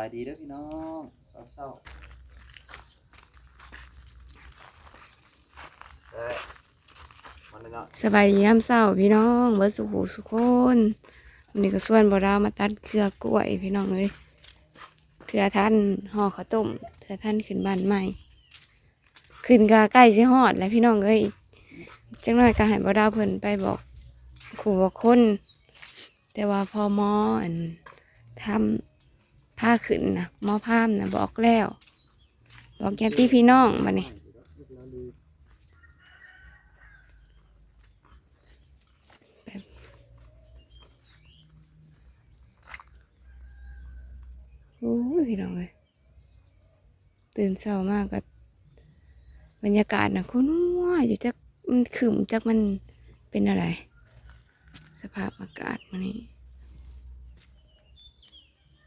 ายดีเด้อพี่น้องเศร้าเอ้ยมันเลยเนาะสบายดีน้ำเศร้าพี่น้องเบิร์สุขสุขคนวันนี้ก็ส่วนบดาวมาตัดเครือกล้วยพี่น้องเลยเถื่อท่านห่อข้าวต้มเถื่อท่านขึ้นบ้านใหม่ ขึ้นกาใกล้สิฮอดแล้วพี่น้องเอ้ยจังหน่อยก็ให้บดาวเพิ่นไปบอกขู่บอกคน แต่ว่าพอมออันทำ ผ้าขึ้นนะหมอพามนะบอกแล้ว บอกแกตี้พี่น้องมาเนี่ยโอ้ยพี่น้องเลยตื่นเช้ามากกับบรรยากาศนะคุณว่าอยู่จักมันขึมจักมันเป็นอะไร สภาพอากาศมันนี่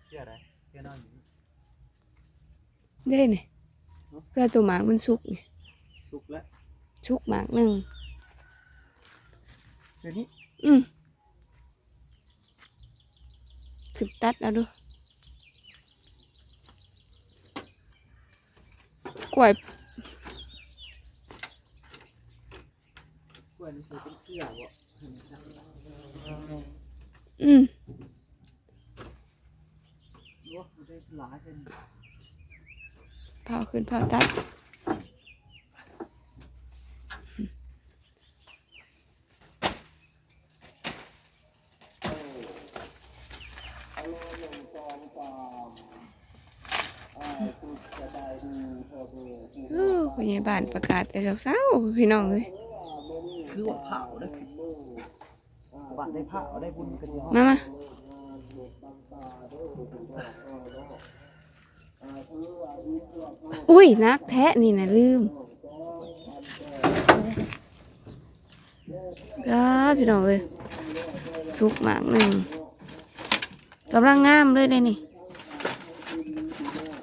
เชื่ออะไร นอนอยู่นี่ได้เนี่ยเพื่อตัวหมากมันสุกเนี่ยลุกแล้วสุกหมากหนึ่งเดี๋ยวนี้อืมขึ้นตัดแล้วดูกล้วยกล้วยนี่คือเป็นเครือบ่อืมรู้ว่ามัน ได้หลายเป็นเผาขึ้นเผาตัดโอ้พยาบาลประกาศแต่เช้าๆพี่น้องเลยคือว่าเผาได้บ้านได้เผาได้บุญกันสิฮอดมามา อุ้ยนักแท้นี่นะลืมก็พี่น้องเลยสุกมากหนึ่งกำลังงามเลยเลยนี่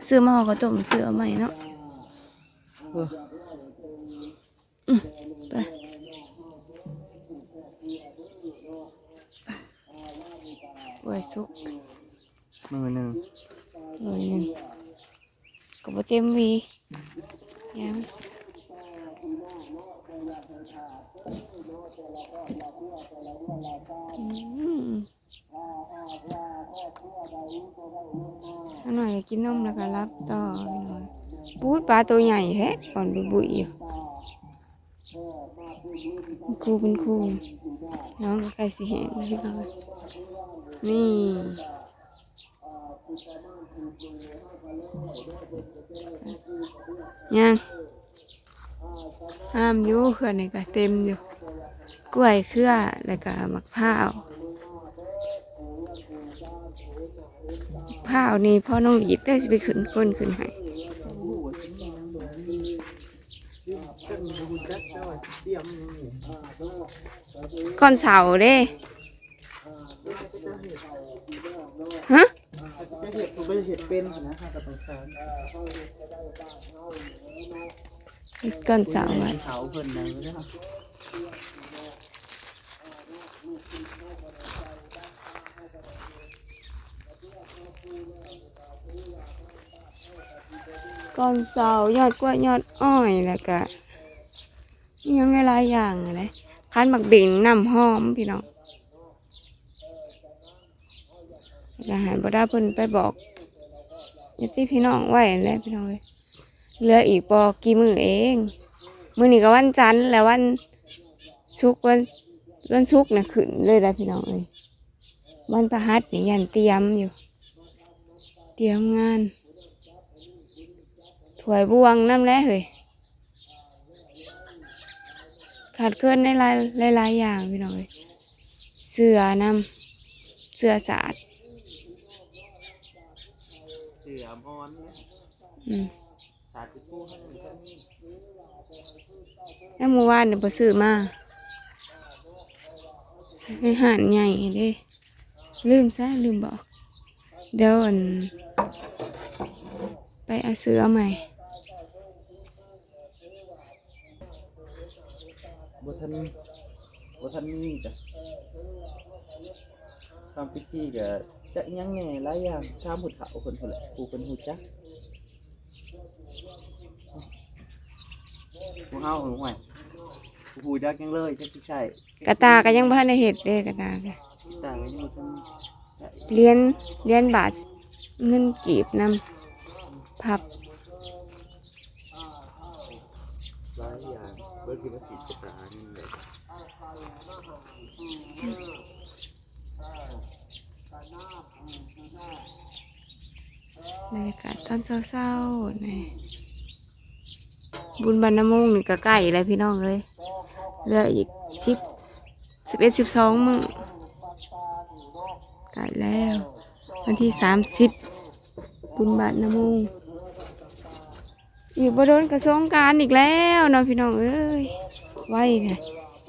ซื้อมาห่อข้าวต้มซื้อเอาใหม่เนาะเออไปไว้สุกมือหนึ่งหน่อยหนึ่ง ก็บ่เต็มวียังอหน่อยกินนมแล้วก็รับต่อพี่อยปูปลาตัวใหญ่แฮะก่อนบุบุยอยู่ครูเป็นครูน้องก็ใกล้สิแห้งพี่น้อยนี่ ยังห้ามอยู่เขื่อนนี่ก็เต็มอยู่กล้วยเครือแล้วก็มะพร้าวพร้าวนี่พ่อน้องหลีดได้จะไปขึ้นก้นขึ้นให้ก่อนเสาเด้ฮะ จะเห็ดผมไปเห็ดเป็นนะฮะกับตรงกลางก้อนสาไว้เขาเพิ่นนไม่ได้ครับก้อนเสายอดกล้วยยอดอ้อยแล้วก็ยังหลายอย่างเลยคันบักบิ่งน้ำหอมพี่น้อง จะหายบ่ได้เพิ่นไปบอกยาติพี่น้องไหว้แล้วพี่น้องเลยเหลืออีกปอกี่มือเอง มือนี้ก็วันจันทร์แล้ววันชุกวันวันชุกนะขึ้นเลยแล้วพี่น้องเลยวันประหัสนี่ยันเตรียมอยู่ เตรียมงานถวยบวงน้ำแร่เฮ้ยขาดเกินในหลายหลายหลายอย่างพี่น้องเลยเสือนำเสือสาด เสือมอนเนี่ย อืม สาธิตผู้ให้มันก็มี แล้วเมื่อวานเนี่ยพอซื้อมาให้หานใหญ่เด้ลืมซะลืมบอก เดี๋ยวอัน ไปเอาเสือใหม่บทันบทันมีจ้ะทำพิธีกับจะยังแหน่หลายอย่างชามหุดเขาคนคนละกูเป็นหูจัก กูเฮาหนูห่วยกูหูจักยังเลยจักที่ใช่กระตาก็ยังบ่ทันได้เฮ็ดเด้กระตาก็ต่างกันยังบ่ทันใช่เหรียญเหรียญบาทเงินกีบนำพับหลายอย่างเบิดคือภาษีกระตานี่เลยบรรยากาศตอนเช้าๆนี่ บุญบรรณมงนี่ก็ใกล้แล้วพี่น้องเอ้ยเหลืออีกสิบสิบเอ็ดสิบสองมื้อใกล้แล้ว วันที่สามสิบบุญบาทน้ำมงอยู่บโดนกระสงการอีกแล้วเนาะพี่น้องเอ้ยไว้เนี่ย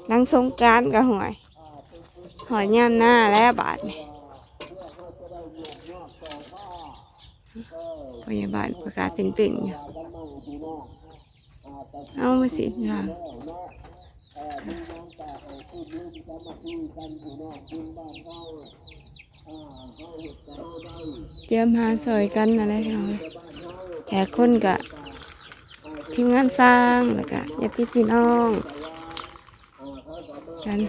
หลังสงการก็หวยหอยย่ามหน้าแล้วบาทนี่พยาบาลประกาศเป็นเป่งๆอยู่ เอามาสิค่ะเตรียมหาซอยกันอะไรพี่น้องเอ้ยแขกคนกะทีมงานสร้างแล้วก็ญาติพี่น้องกัน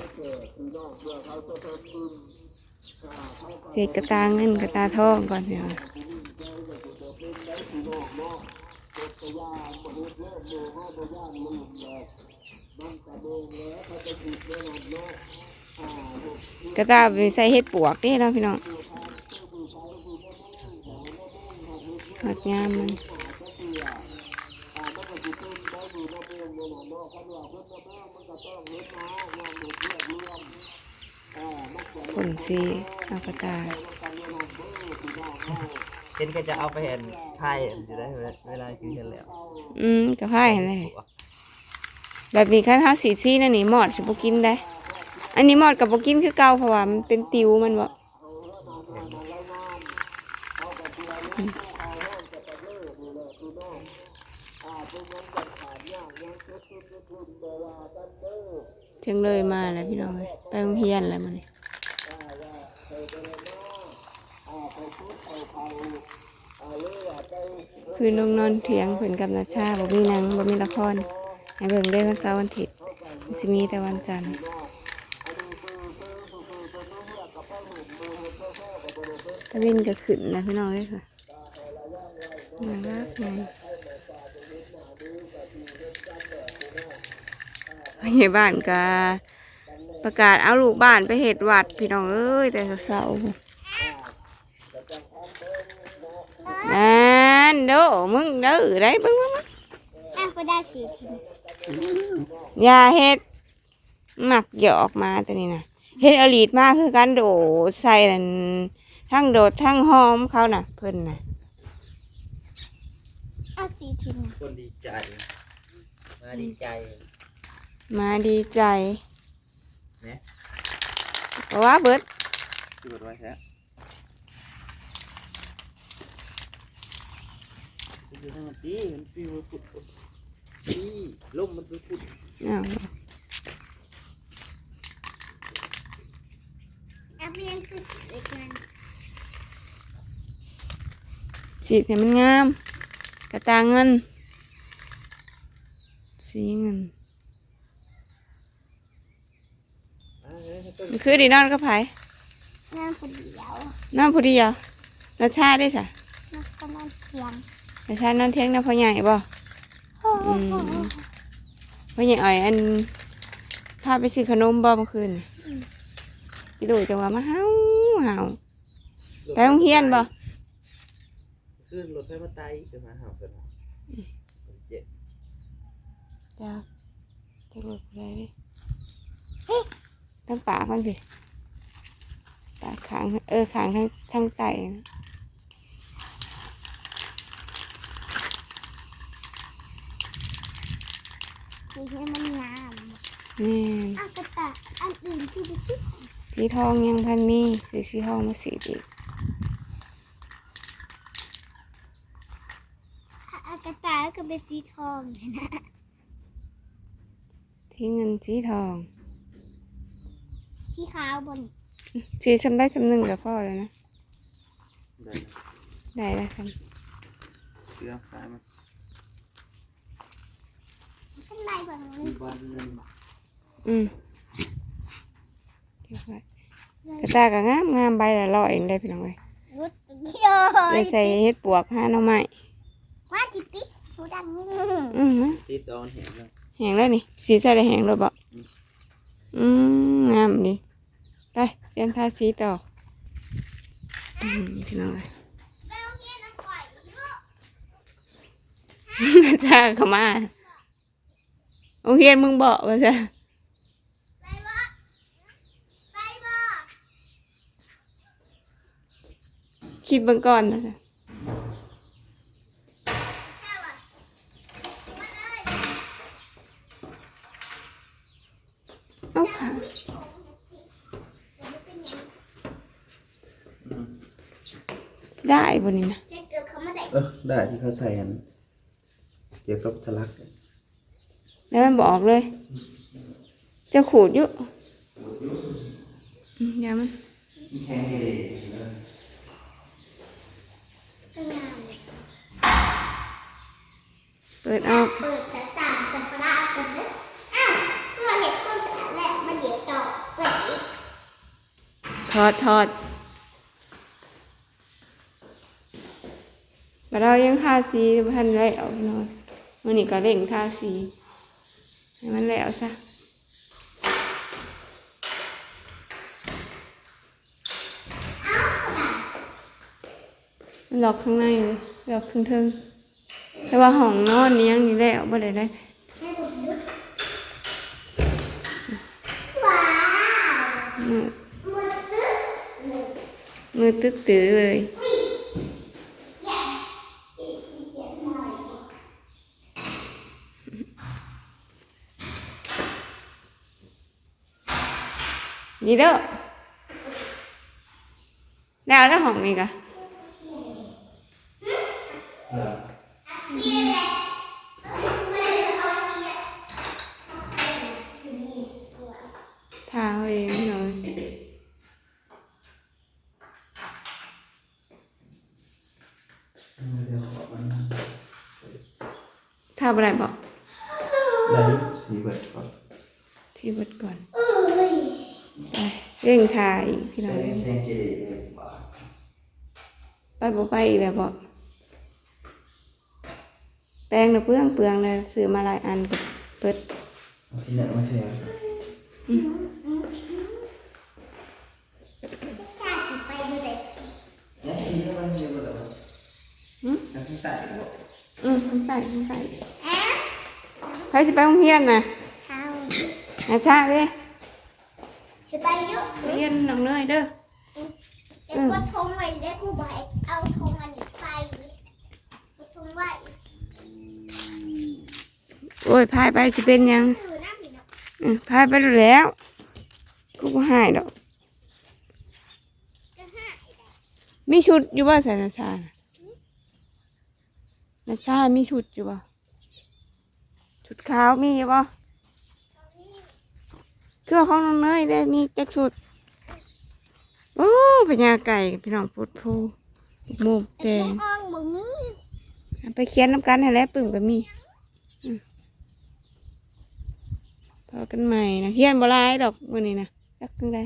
เศษกระตาเงินกระตาทองก่อนพี่น้ องกระตาไปใส่เห็ดปวกนี่เนาะพี่น้องหอดงามมันผลสีอากระตา เห็นก็จะเอาไปเห็น ไพ่อยู่ได้เวลากินกันแล้วอืมกระไพ่เลยแบบนี้คันเท้าสีซีนั่นนี่หมอดสิบกินได้ อันนี้หมอดกับบกินคือเก่าเพราะว่ามันเป็นติวมันบ่ถึงเลยมาแล้วพี่น้องเอ้ยไปโรงเรียนแล้วมัน คือนงนอนเถียงเพิ่นกับนาชาบ่มีหนังบ่มีละครให้เบิ่งได้วันเสาร์วันอาทิตย์สิมีแต่วันจันทร์ตะวินก็ขึ้นนะพี่น้องเอ้ยค่ะน่ารักไงพยาบ้านก็ประกาศเอาลูกบ้านไปเหตุวัดพี่น้องเอ้ยแต่เสาๆ นั่นเด้อมึงเด้อได้เบิ่งเบิ่งเบิ่งอะก็ได้สีทีอย่าเฮ็ดหมักหยอกมาตัวนี้นะเฮ็ดอลีดมากคือกันโดดใส่นั่นทั้งโดดทั้งหอมเขาน่ะ เพิ่นน่ะอะสีทีนะคนดีใจ มาดีใจมาดีใจเนี่ยเพราะว่าเบิดสูดไว้แท้อยู่ทางตีมันฟิวปุดปุดตีลมมันไปปุดอ้าวอะเพียงคือสีเล็กนั่นสีให้มันงาม กระตางเงิน สีเงินอ่าเฮ้ยต้นมันคือดีนอนก็ไผน้ำคนเดียวน้ำผู้เดียวนาชาได้สะน้ำก็น้ำเพีย งนาชานอนเที่ยงน้ำพ่อใหญ่บ่โอ้โหพ่อใหญ่อ่อยอันพาไปซื้อขนมบ่เมื่อคืนนี่พี่ดูจังว่ามาเฮาเฮาไปโรงเรียนบ่ขึ้นรถไฟมาไตจะมาหาเพิ่นเอาเจ็บจะจะหลุดอะไรดิตั้งปากมันสิปากขางเออขางทั้งทั้งไต สีให้มันงามนี่อะกระตะอันอื่นคือดิสิสีทองยังพันมีสีสีทองมาสีอีกอะอะกระตะก็เป็นสีทองนะที่เงินสีทองสีขาวบนสีสำได้สำหนึ่งกับพ่อเลยนะ ได้ได้แล้วครับเสื้อตายมันข้า งในแบบนี้มีบอลนึงอืมเก็บไว้กระตากระงามงามใบละร้อยเองได้พี่น้องเลยรุดเขี้ยวเลยใส่เฮ็ดปวกห้าหน่อไม้ว่าติดติดดูดังนี่อืมนะที่ตอนเห็นแล้วแหงแล้วนี่สีใส่ได้แหงแล้วบ่อืมงามดีไปเตรียมทาสีต่ออืมพี่น้องเลยแมวเฮียน้ำข่อยเยอะจ้าเขามาโร งเรียนมึงบอกว่าจ้ะไปบ่ไปบ่คิดบิ่งก่อนนะเอาค่ะได้บนนี้นะเอบเขามาได้เออได้ที่เขาใส่อัน เกี่ยวกับทะลัก แล้วมันบอกเลย จะขูดยู่อืมอย่ามันเปิดออกเปิดแต่ต่างสัปดาห์กันเด้ออ้าวเพื่อเห็ดความสะอาดแล้วมาเดี๋ยวต่อเปิดอีกถอดถอดแต่เรายังทาสีพันไรเอาพี่น้อยมันนี่ก็เร่งทาสี ให้มันแล้วซะมันหลอกข้างในเลยหลอกข้างเทิงแต่ว่าห้องนอนนี่ยังนี่แล้วบ่ได้ได้ให้ผมดูว้าวมือมือตึ๊ดมือตึ๊ดตื้อเลย นี่เด้อแล้วแล้วห้องนี้กะทาเอาเองหน่อยเดี๋ยวขอมันทาอะไรบอกได้สีเบิดก่อนที่บดก่อนเอ้ยไป เร่งทาอีกพี่น้องแข็เอ้ยงเกเลยบาทไปบ่ไปอีกแล้วบอกแปรงนะเปลืองเปลืองเลยซื้อมาหลายอันเปิดเปิดเอาที่ไหนมาเสียกล้าสิไปดูเด็กเนี่ยที่นี่มันเยอะกว่าแต่ว่าหืมอันที่ใต้บอกอืมทำใส่ทำใส่แอ๊ะใครจะไปโรงเรียนนะเขาอาชา เด้จะไปอยุเรียนน้องเนยเด้อเดี๋ยวกดทงไว้เดี๋ยวกูบอกให้เอาทงอันนี้ไปกดทงไว้โอ้ยพายไปสิเป็นหยังสื่อน้ำนี่เนาะอืมพายไปแล้วกูบ่หายดอกจะห้ามีชุดอยู่บ่ใส่นาชาน่ะนาชามีชุดอยู่บ่ชุดขาวมีอยู่บ่เครื่องของน้องเนยได้มีจักชุดโอ้พญาไก่พี่น้องพุดพูหมูแดงอ่องบ่มีไปเขียนน้ำกันให้แล้วปึ่งก็มีพอกันใหม่นะเขียนบ่ลายดอกมื้อนี้นะจักจังได